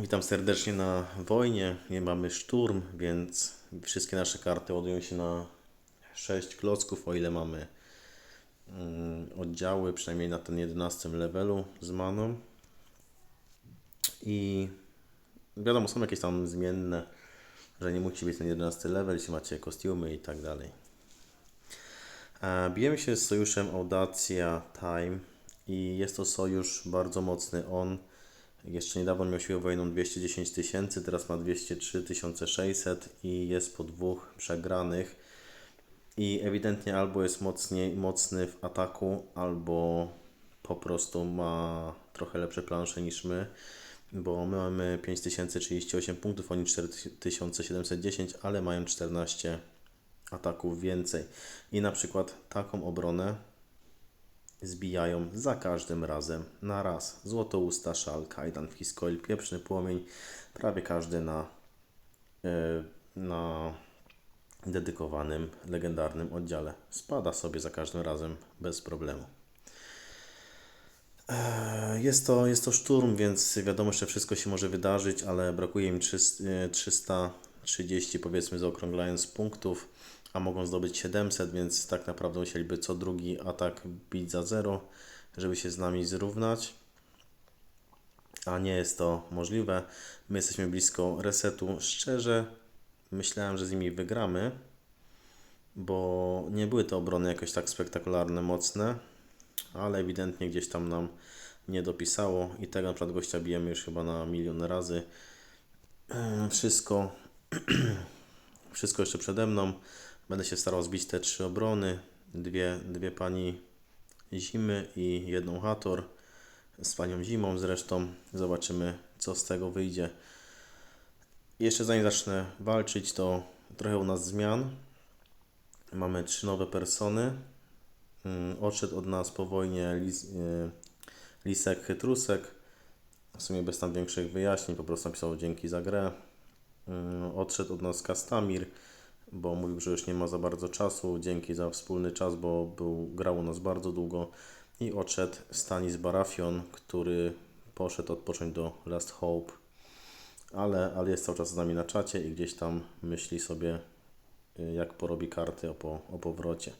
Witam serdecznie na wojnie. Nie mamy szturm, więc wszystkie nasze karty ładują się na 6 klocków, o ile mamy mm, oddziały, przynajmniej na ten 11 levelu z maną. I wiadomo, są jakieś tam zmienne, że nie musi być ten 11 level, jeśli macie kostiumy i tak dalej. E, Bijemy się z sojuszem Audacia Time i jest to sojusz bardzo mocny. On jeszcze niedawno miał siłę wojenną 210 tysięcy, teraz ma 203 600 i jest po dwóch przegranych. I ewidentnie albo jest mocniej, mocny w ataku, albo po prostu ma trochę lepsze plansze niż my, bo my mamy 5038 punktów, oni 4710, ale mają 14 ataków więcej. I na przykład taką obronę zbijają za każdym razem na raz. Złotousta, szal, kajdan, fiskoil, pieprzny płomień, prawie każdy na, yy, na dedykowanym, legendarnym oddziale. Spada sobie za każdym razem bez problemu. Eee, Jest to, jest to szturm, więc wiadomo, że wszystko się może wydarzyć, ale brakuje im 300, e, 330, powiedzmy, zaokrąglając punktów, a mogą zdobyć 700, więc tak naprawdę musieliby co drugi atak bić za zero, żeby się z nami zrównać. A nie jest to możliwe. My jesteśmy blisko resetu. Szczerze, myślałem, że z nimi wygramy, bo nie były to obrony jakoś tak spektakularne, mocne ale ewidentnie gdzieś tam nam nie dopisało i tego na przykład gościa bijemy już chyba na milion razy. Wszystko, wszystko jeszcze przede mną. Będę się starał zbić te trzy obrony, dwie, dwie pani zimy i jedną Hator z panią zimą zresztą. Zobaczymy co z tego wyjdzie. Jeszcze zanim zacznę walczyć, to trochę u nas zmian. Mamy trzy nowe persony. Mm, Odszedł od nas po wojnie lis, y, Lisek Chytrusek. W sumie bez tam większych wyjaśnień, po prostu napisał dzięki za grę. Mm, Odszedł od nas Kastamir, bo mówił, że już nie ma za bardzo czasu. Dzięki za wspólny czas, bo był, grał u nas bardzo długo. I odszedł Stanis Barafion, który poszedł odpocząć do Last Hope, ale, ale jest cały czas z nami na czacie i gdzieś tam myśli sobie, y, jak porobi karty o, po, o powrocie.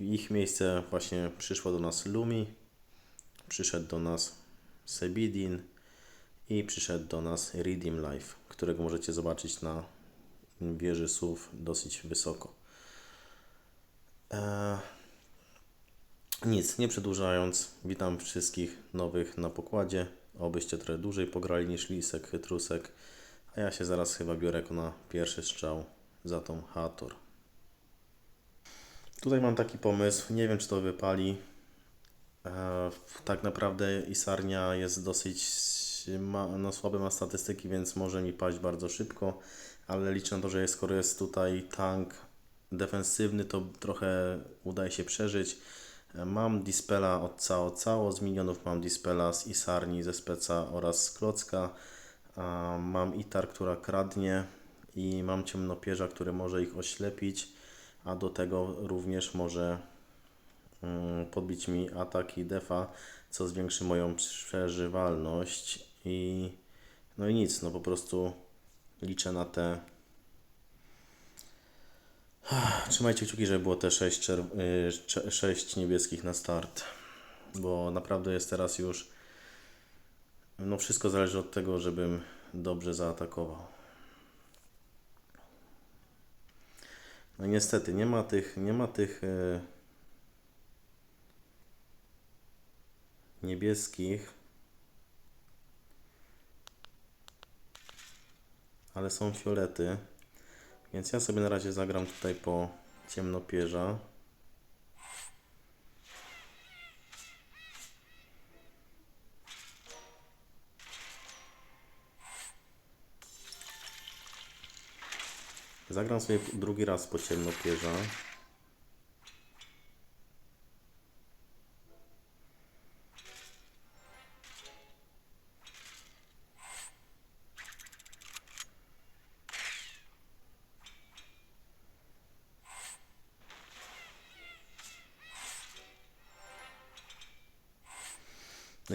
W ich miejsce właśnie przyszła do nas Lumi, przyszedł do nas Sebidin i przyszedł do nas Redeem Life, którego możecie zobaczyć na wieży słów dosyć wysoko. Eee, nic, nie przedłużając, witam wszystkich nowych na pokładzie. Obyście trochę dłużej pograli niż Lisek, Chytrusek, a ja się zaraz chyba biorę na pierwszy strzał za tą Hator. Tutaj mam taki pomysł, nie wiem czy to wypali. E, tak naprawdę Isarnia jest dosyć, ma, no słabe ma statystyki, więc może mi paść bardzo szybko, ale liczę na to, że skoro jest tutaj tank defensywny, to trochę udaje się przeżyć. Mam Dispela od Cao Cao, z minionów mam Dispela z Isarni, ze Speca oraz z Klocka. Mam Itar, która kradnie i mam Ciemnopierza, który może ich oślepić a do tego również może mm, podbić mi atak i defa, co zwiększy moją przeżywalność i no i nic, no po prostu liczę na te Trzymajcie kciuki, żeby było te 6, czerw... 6 niebieskich na start, bo naprawdę jest teraz już no wszystko zależy od tego, żebym dobrze zaatakował. No niestety nie ma tych, nie ma tych e, niebieskich, ale są fiolety, więc ja sobie na razie zagram tutaj po ciemnopierza. Zagram sobie drugi raz po ciemnopierza.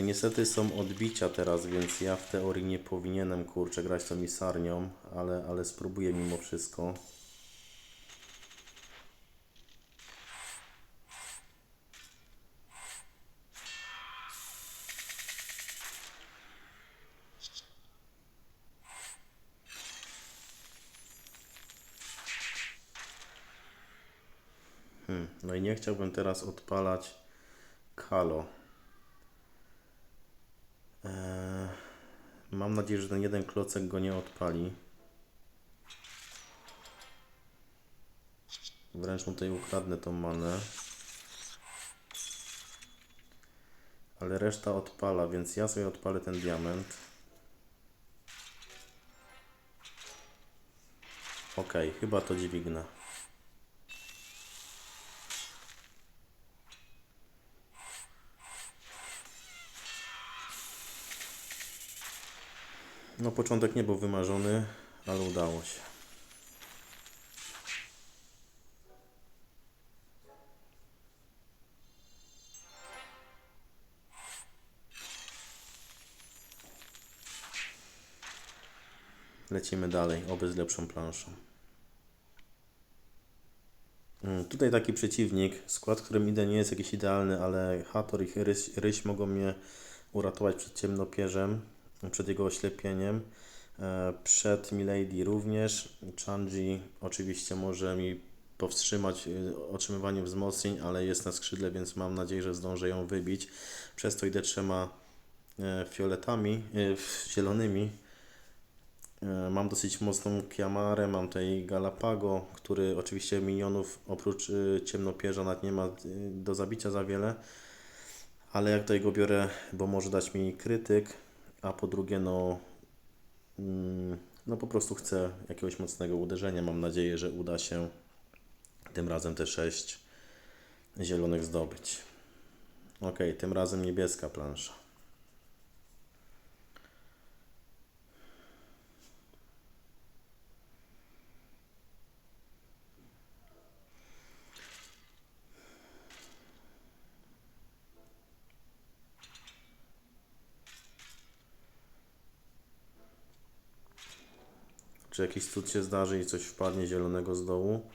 No niestety są odbicia teraz, więc ja w teorii nie powinienem kurczę grać tą misarnią, ale, ale spróbuję mimo wszystko. Hmm, no i nie chciałbym teraz odpalać Kalo. Mam nadzieję, że ten jeden klocek go nie odpali. Wręcz mu tutaj ukradnę tą manę. Ale reszta odpala, więc ja sobie odpalę ten diament. Ok, chyba to dźwignę. No początek nie był wymarzony, ale udało się. Lecimy dalej, oby z lepszą planszą. Mm, Tutaj taki przeciwnik, skład, którym idę nie jest jakiś idealny, ale Hator i Ryś, Ryś mogą mnie uratować przed ciemnopierzem, przed jego oślepieniem. E, Przed Milady również. Chanji oczywiście może mi powstrzymać y, otrzymywanie wzmocnień, ale jest na skrzydle, więc mam nadzieję, że zdążę ją wybić. Przez to idę trzema e, fioletami, zielonymi. E, Mam dosyć mocną Kiamarę, mam tutaj Galapago, który oczywiście minionów oprócz ciemnopierza nawet nie ma do zabicia za wiele, ale jak tutaj go biorę, bo może dać mi krytyk, a po drugie no, mm, no po prostu chcę jakiegoś mocnego uderzenia. Mam nadzieję, że uda się tym razem te 6 zielonych zdobyć. Ok, tym razem niebieska plansza. Czy jakiś cud się zdarzy i coś wpadnie zielonego z dołu?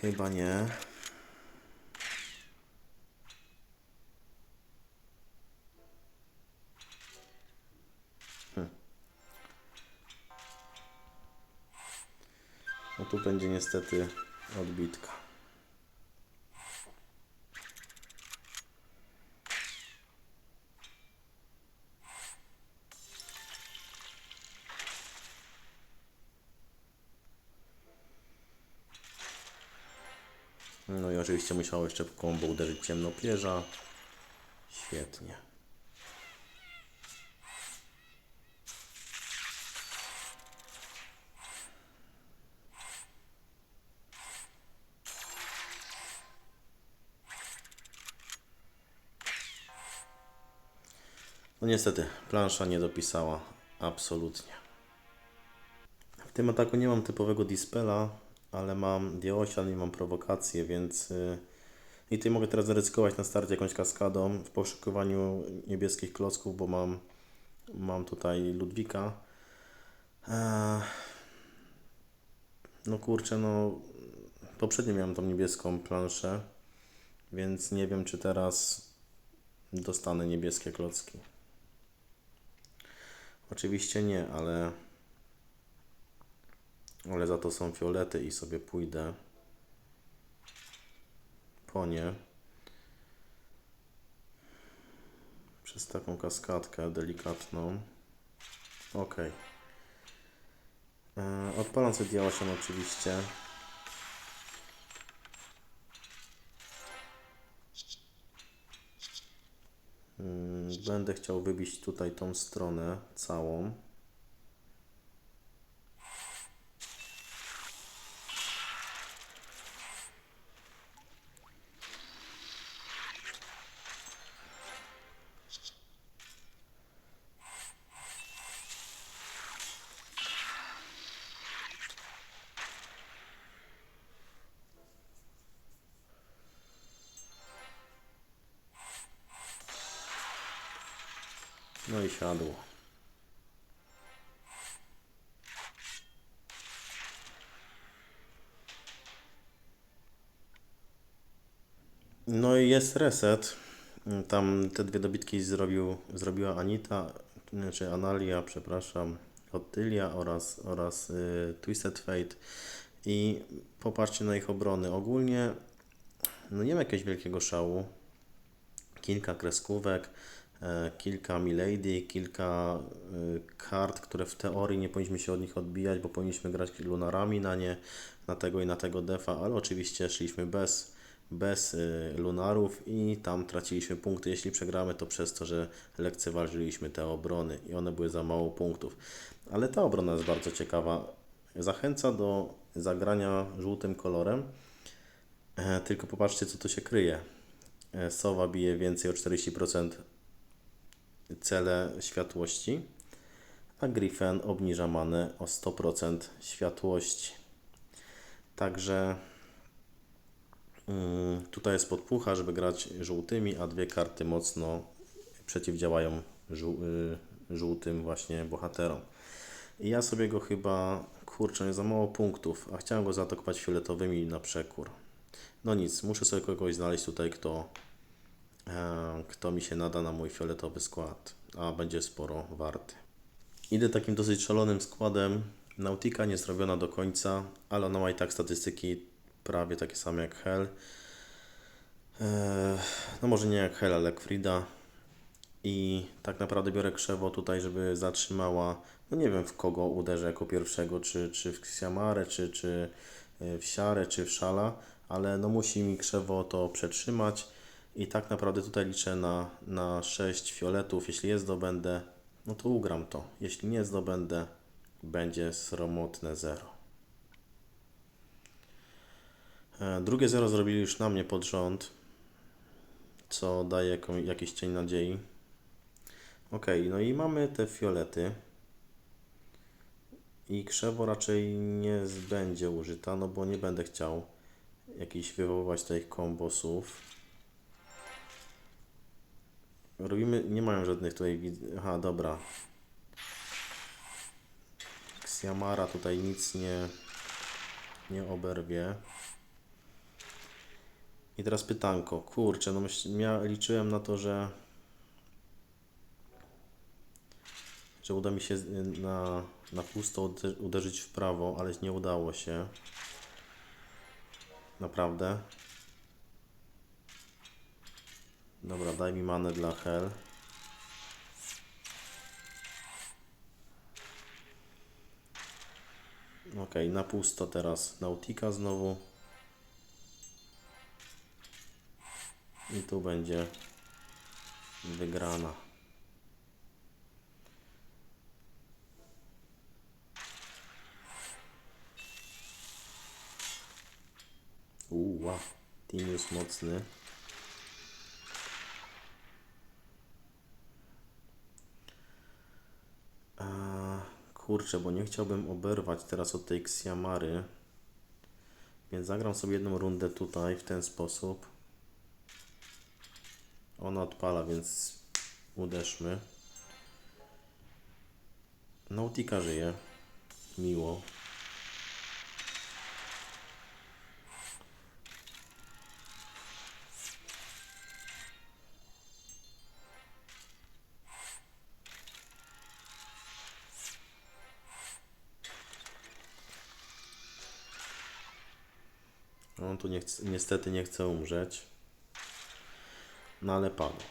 Chyba nie. Hm. No tu będzie niestety odbitka. No i oczywiście musiało jeszcze kombo uderzyć ciemnopierza. Świetnie. No niestety, plansza nie dopisała absolutnie. W tym ataku nie mam typowego dispela, ale mam Diosian i mam prowokację, więc y, i tutaj mogę teraz zaryzykować na starcie jakąś kaskadą w poszukiwaniu niebieskich klocków, bo mam, mam tutaj Ludwika. No kurczę, no poprzednio miałem tą niebieską planszę, więc nie wiem czy teraz dostanę niebieskie klocki. Oczywiście nie, ale ale za to są fiolety i sobie pójdę po nie przez taką kaskadkę delikatną. Ok. E, Odpalam sobie diałosian oczywiście. Mm, Będę chciał wybić tutaj tą stronę całą. I siadło. No i jest reset. Tam te dwie dobitki zrobił, zrobiła Anita, czy Analia, przepraszam, Ottilia oraz, oraz y, Twisted Fate. I popatrzcie na ich obrony. Ogólnie no nie ma jakiegoś wielkiego szału. Kilka kreskówek, kilka milady, kilka y, kart, które w teorii nie powinniśmy się od nich odbijać, bo powinniśmy grać lunarami na nie, na tego i na tego defa, ale oczywiście szliśmy bez, bez y, lunarów i tam traciliśmy punkty. Jeśli przegramy, to przez to, że lekceważyliśmy te obrony i one były za mało punktów. Ale ta obrona jest bardzo ciekawa. Zachęca do zagrania żółtym kolorem. E, Tylko popatrzcie, co tu się kryje. E, Sowa bije więcej o 40% cele światłości, a Griffin obniża manę o 100% światłości. Także mm, tutaj jest podpucha, żeby grać żółtymi, a dwie karty mocno przeciwdziałają y, żółtym właśnie bohaterom. I ja sobie go chyba, kurczę, za mało punktów, a chciałem go zaatakować fioletowymi na przekór. No nic, muszę sobie kogoś znaleźć tutaj, kto, kto mi się nada na mój fioletowy skład, a będzie sporo warty. Idę takim dosyć szalonym składem. Nautika nie zrobiona do końca, ale ona ma i tak statystyki prawie takie same jak Hell. E, no może nie jak Hell, ale jak Frida. I tak naprawdę biorę krzewo tutaj, żeby zatrzymała, no nie wiem w kogo uderzę jako pierwszego, czy, czy w Ksiamarę, czy, czy y, w Siarę, czy w Szala, ale no musi mi krzewo to przetrzymać i tak naprawdę tutaj liczę na, na 6 fioletów. Jeśli je zdobędę, no to ugram to. Jeśli nie zdobędę, będzie sromotne 0. E, Drugie 0 zrobili już na mnie pod rząd, co daje jakiś cień nadziei. Ok, no i mamy te fiolety. I krzewo raczej nie będzie użyta, no bo nie będę chciał jakichś wywoływać tych kombosów. Robimy, nie mają żadnych tutaj, aha, dobra. Xiamara tutaj nic nie, nie oberwie. I teraz pytanko, kurczę, no mia, liczyłem na to, że że uda mi się na, na pusto ude- uderzyć w prawo, ale nie udało się. Naprawdę. Dobra, daj mi manę dla Hel. Ok, na pusto teraz Nautika znowu. I tu będzie wygrana. Uła, jest mocny. A, kurczę, bo nie chciałbym oberwać teraz od tej Xiamary. Więc zagram sobie jedną rundę tutaj w ten sposób. Ona odpala, więc uderzmy. Nautika żyje. Miło. Nie niestety nie chce umrzeć. No ale padł.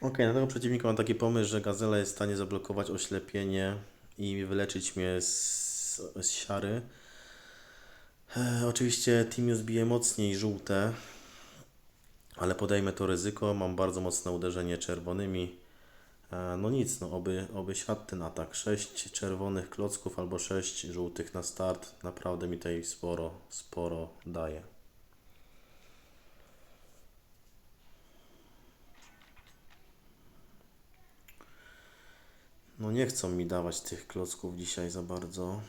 Ok, na tego przeciwnika mam taki pomysł, że Gazela jest w stanie zablokować oślepienie i wyleczyć mnie z, z siary. E, oczywiście Timius bije mocniej żółte, ale podejmę to ryzyko. Mam bardzo mocne uderzenie czerwonymi. E, No nic, no oby, oby siadł ten atak. 6 czerwonych klocków albo 6 żółtych na start. Naprawdę mi tutaj sporo, sporo daje. No nie chcą mi dawać tych klocków dzisiaj za bardzo.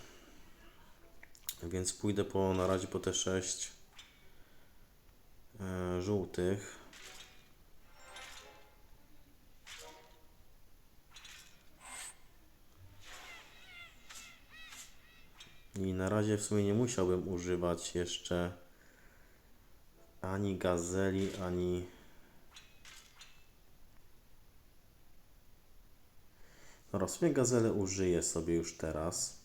Więc pójdę po, na razie po te 6 e, żółtych. I na razie w sumie nie musiałbym używać jeszcze ani gazeli, ani Dobra, w sumie gazelę użyję sobie już teraz.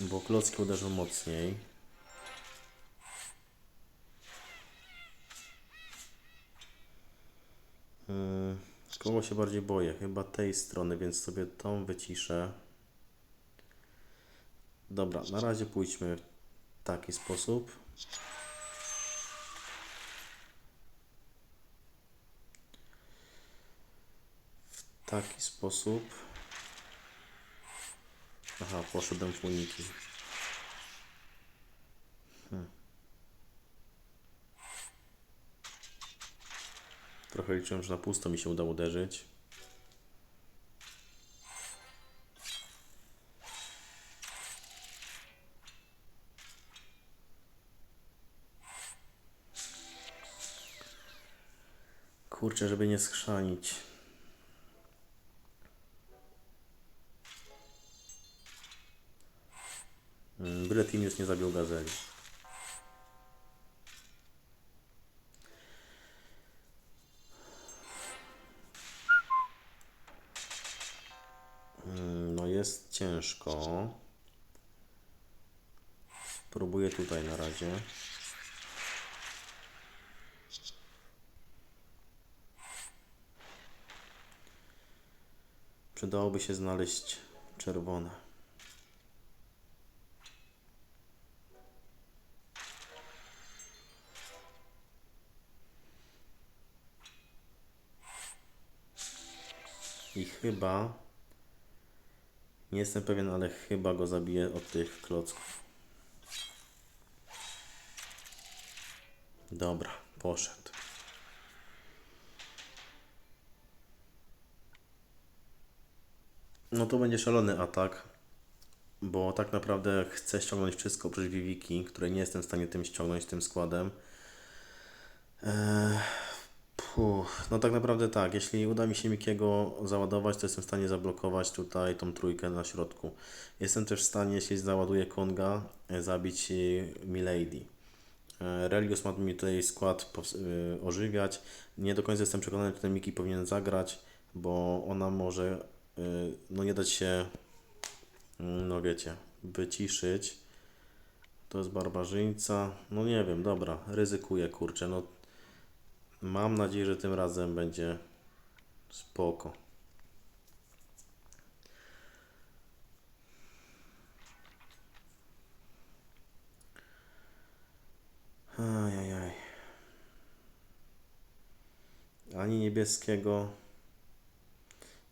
Bo klocki uderzą mocniej. Hmm, kogo się bardziej boję? Chyba tej strony, więc sobie tą wyciszę. Dobra, na razie pójdźmy w taki sposób. W taki sposób. Aha, poszedłem w uniki. Hmm. Trochę liczyłem, że na pusto mi się uda uderzyć. Kurczę, żeby nie schrzanić. Mm, Byle Timius nie zabił gazeli. Mm, No jest ciężko. Spróbuję tutaj na razie. Przydałoby się znaleźć czerwone. I chyba, nie jestem pewien, ale chyba go zabiję od tych klocków. Dobra, poszedł. No to będzie szalony atak, bo tak naprawdę chcę ściągnąć wszystko oprócz Viviki, które nie jestem w stanie tym ściągnąć, tym składem. Eee, puh, no tak naprawdę tak, jeśli uda mi się Mikiego załadować, to jestem w stanie zablokować tutaj tą trójkę na środku. Jestem też w stanie, jeśli załaduję Konga, e, zabić e, Milady. E, Religious ma mi tutaj skład y, ożywiać. Nie do końca jestem przekonany, czy ten Miki powinien zagrać, bo ona może no nie dać się, mm, no wiecie, wyciszyć. To jest barbarzyńca. No nie wiem, dobra, ryzykuję, kurczę. No, mam nadzieję, że tym razem będzie spoko. Ajajaj. Ani niebieskiego,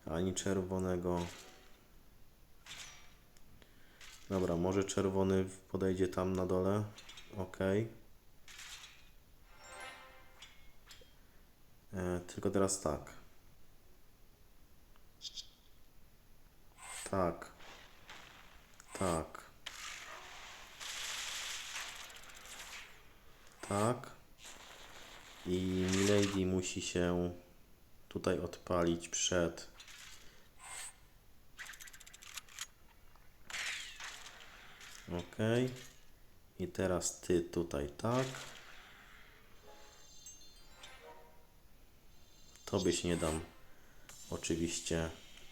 ani czerwonego. Dobra, może czerwony podejdzie tam na dole. Ok. E, tylko teraz tak. Tak. Tak. Tak. I Milady musi się tutaj odpalić przed. Ok. I teraz ty tutaj tak. Tobie się nie dam oczywiście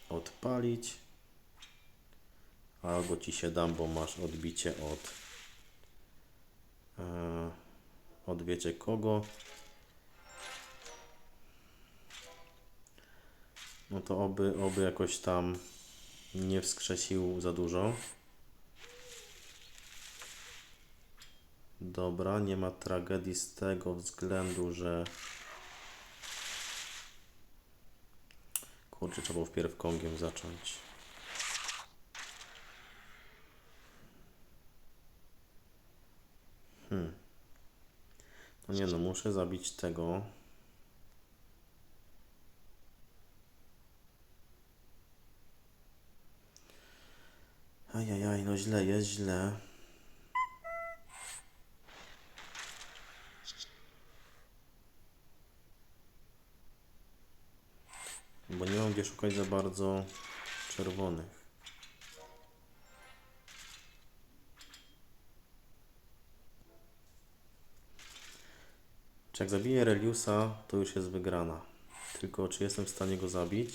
odpalić. Albo ci się dam, bo masz odbicie od e, od wiecie kogo. No to oby, oby jakoś tam nie wskrzesił za dużo. Dobra, nie ma tragedii z tego względu, że kurczę, trzeba było wpierw kongiem zacząć. Hmm. No nie no, muszę zabić tego. Ajajaj, no źle jest, źle. Bo nie mam gdzie szukać za bardzo czerwonych. Czy jak zabiję Reliusa, to już jest wygrana. Tylko czy jestem w stanie go zabić?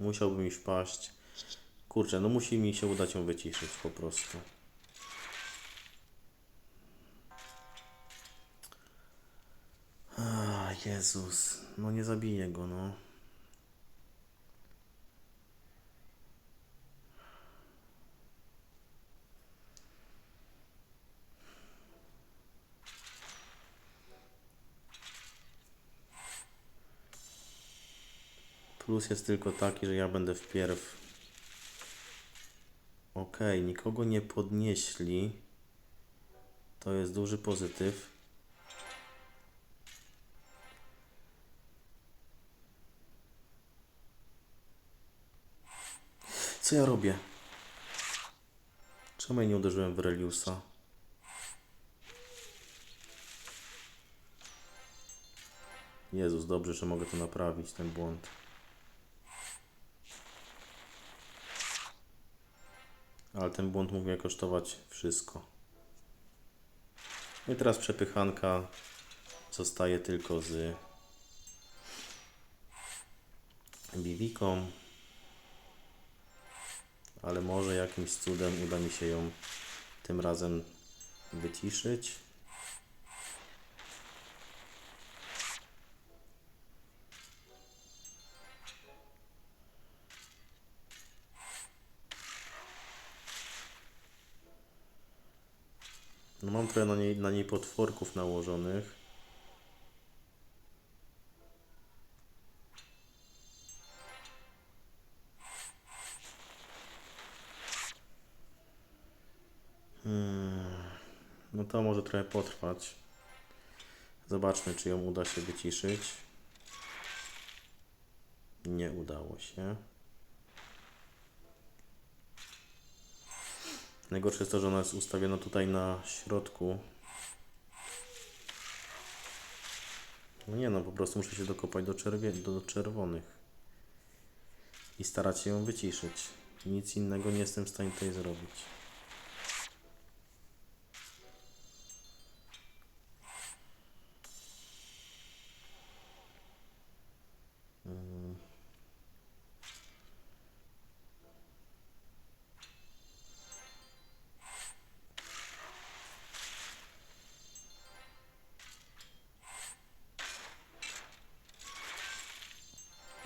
Musiałby mi wpaść. Kurczę, no musi mi się udać ją wyciszyć po prostu. Jezus, no nie zabiję go, no. Plus jest tylko taki, że ja będę wpierw. Okej, nikogo nie podnieśli. To jest duży pozytyw. Co ja robię? Czemu ja nie uderzyłem w Reliusa? Jezus, dobrze, że mogę to naprawić, ten błąd. Ale ten błąd mógł mnie kosztować wszystko. No i teraz przepychanka zostaje tylko z Biwiką. Ale może jakimś cudem uda mi się ją tym razem wyciszyć. No mam trochę na niej, na niej potworków nałożonych. Trochę potrwać. Zobaczmy, czy ją uda się wyciszyć. Nie udało się. Najgorsze jest to, że ona jest ustawiona tutaj na środku. No nie no, po prostu muszę się dokopać do, czerwie- do czerwonych. I starać się ją wyciszyć. Nic innego nie jestem w stanie tutaj zrobić.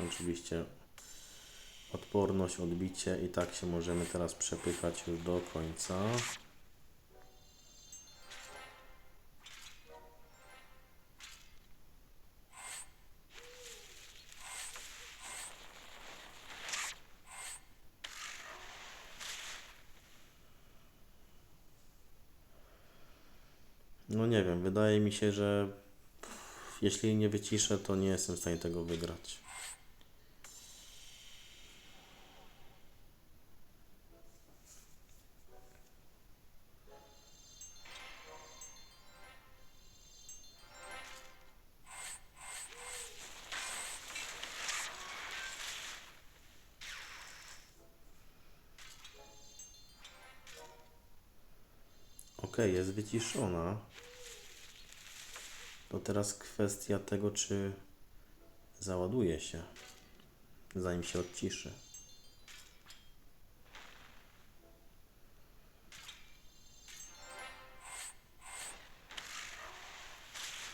Oczywiście odporność, odbicie i tak się możemy teraz przepychać już do końca. No nie wiem, wydaje mi się, że jeśli nie wyciszę, to nie jestem w stanie tego wygrać. Jest wyciszona. To teraz kwestia tego, czy załaduje się, zanim się odciszy.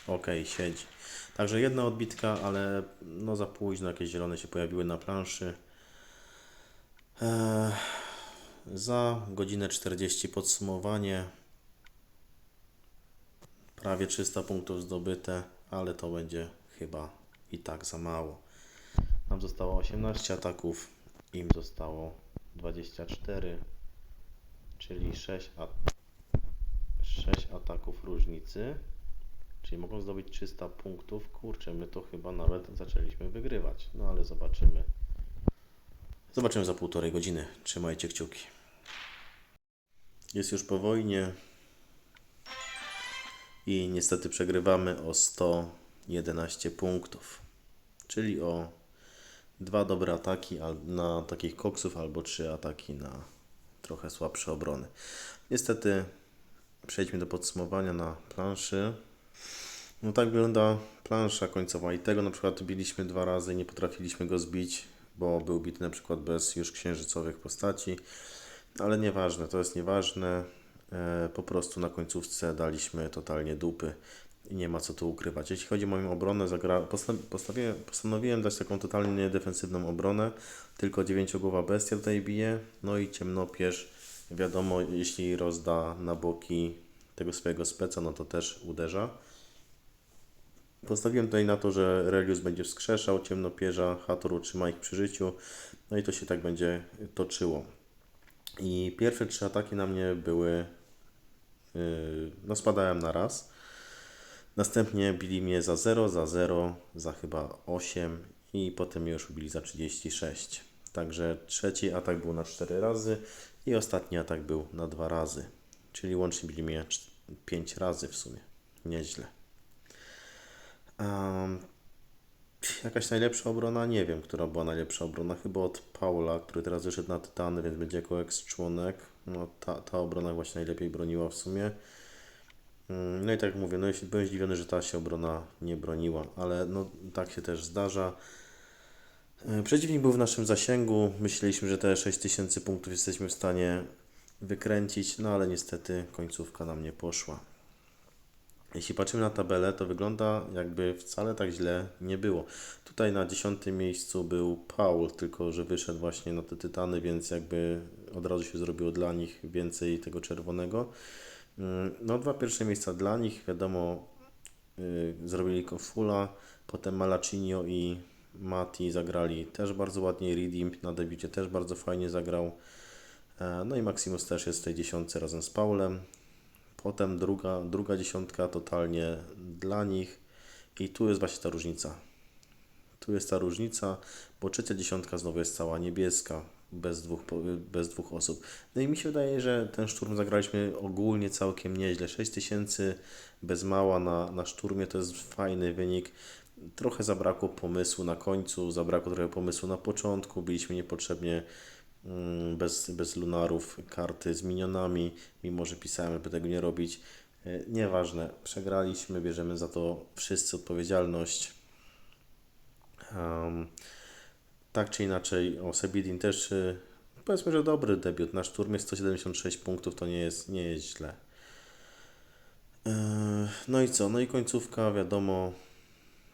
Ok, siedzi. Także jedna odbitka, ale no za późno jakieś zielone się pojawiły na planszy. Eee, za godzinę 40 podsumowanie. Prawie 300 punktów zdobyte, ale to będzie chyba i tak za mało. Nam zostało 18 ataków, im zostało 24, czyli 6, a 6 ataków różnicy. Czyli mogą zdobyć 300 punktów. Kurczę, my to chyba nawet zaczęliśmy wygrywać. No ale zobaczymy. Zobaczymy za półtorej godziny. Trzymajcie kciuki. Jest już po wojnie i niestety przegrywamy o 100 11 punktów. Czyli o dwa dobre ataki na takich koksów albo trzy ataki na trochę słabsze obrony. Niestety przejdźmy do podsumowania na planszy. No tak wygląda plansza końcowa i tego na przykład biliśmy dwa razy i nie potrafiliśmy go zbić, bo był bity na przykład bez już księżycowych postaci, ale nieważne, to jest nieważne. E, po prostu na końcówce daliśmy totalnie dupy i nie ma co tu ukrywać. Jeśli chodzi o moją obronę, zagra... posta- postawiłem, postanowiłem dać taką totalnie defensywną obronę, tylko dziewięciogłowa bestia tutaj bije, no i ciemnopierz, wiadomo, jeśli rozda na boki tego swojego speca, no to też uderza. Postawiłem tutaj na to, że Relius będzie wskrzeszał ciemnopierza, Hator utrzyma ich przy życiu, no i to się tak będzie toczyło. I pierwsze trzy ataki na mnie były, no spadałem na raz. Następnie bili mnie za 0, za 0, za chyba 8 i potem już ubili za 36. Także trzeci atak był na 4 razy i ostatni atak był na 2 razy. Czyli łącznie bili mnie 5 razy w sumie. Nieźle. Um, jakaś najlepsza obrona? Nie wiem, która była najlepsza obrona. Chyba od Paula, który teraz wyszedł na Tytany, więc będzie jako ex-członek. No, ta, ta obrona właśnie najlepiej broniła w sumie. Mm, No i tak jak mówię, no jeśli byłem zdziwiony, że ta się obrona nie broniła, ale no tak się też zdarza. E, Przeciwnik był w naszym zasięgu. Myśleliśmy, że te 6000 punktów jesteśmy w stanie wykręcić, no ale niestety końcówka nam nie poszła. Jeśli patrzymy na tabelę, to wygląda jakby wcale tak źle nie było. Tutaj na dziesiątym miejscu był Paul, tylko że wyszedł właśnie na te tytany, więc jakby od razu się zrobiło dla nich więcej tego czerwonego. No, dwa pierwsze miejsca dla nich, wiadomo, yy, zrobili Kofula, potem Malacinio i Mati zagrali też bardzo ładnie, Redeem na debiucie też bardzo fajnie zagrał. E, No i Maximus też jest w tej dziesiątce razem z Paulem. Potem druga, druga dziesiątka totalnie dla nich. I tu jest właśnie ta różnica. Tu jest ta różnica, bo trzecia dziesiątka znowu jest cała niebieska, bez dwóch, bez dwóch osób. No i mi się wydaje, że ten szturm zagraliśmy ogólnie całkiem nieźle. 6000 bez mała na, na szturmie to jest fajny wynik. Trochę zabrakło pomysłu na końcu, zabrakło trochę pomysłu na początku. Byliśmy niepotrzebnie mm, bez, bez lunarów, karty z minionami, mimo że pisałem, żeby tego nie robić. E, Nieważne, przegraliśmy, bierzemy za to wszyscy odpowiedzialność. Um, tak czy inaczej, o Sebidin też y, powiedzmy, że dobry debiut. Na szturmie 176 punktów to nie jest, nie jest źle. Yy, No i co? No i końcówka, wiadomo,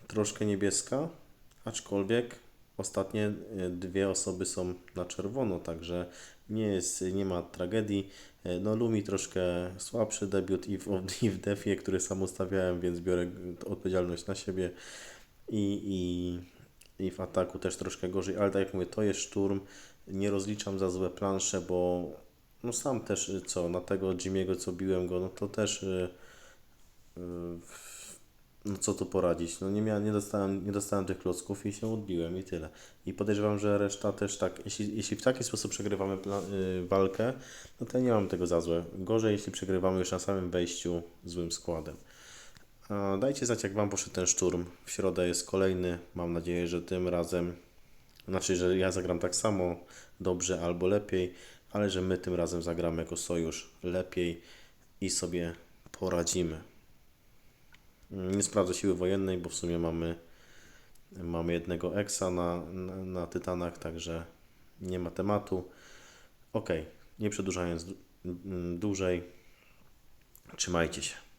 troszkę niebieska, aczkolwiek ostatnie y, dwie osoby są na czerwono, także nie jest, nie ma tragedii. Y, No Lumi troszkę słabszy debiut i w, i w defie, który sam ustawiałem, więc biorę odpowiedzialność na siebie i, i, i w ataku też troszkę gorzej, ale tak jak mówię, to jest szturm. Nie rozliczam za złe plansze, bo no sam też y, co, na tego Jimmy'ego co biłem go, no to też y, y, no co tu poradzić, no nie miałem, nie dostałem, nie dostałem tych klocków i się odbiłem i tyle. I podejrzewam, że reszta też tak, jeśli, jeśli w taki sposób przegrywamy pla- y, walkę, no to ja nie mam tego za złe. Gorzej, jeśli przegrywamy już na samym wejściu złym składem. A Dajcie znać, jak Wam poszedł ten szturm. W środę jest kolejny. Mam nadzieję, że tym razem, znaczy, że ja zagram tak samo dobrze albo lepiej, ale że my tym razem zagramy jako sojusz lepiej i sobie poradzimy. Nie sprawdzę siły wojennej, bo w sumie mamy, mamy jednego eksa na, na, na Tytanach, także nie ma tematu. Ok, nie przedłużając dłużej, trzymajcie się.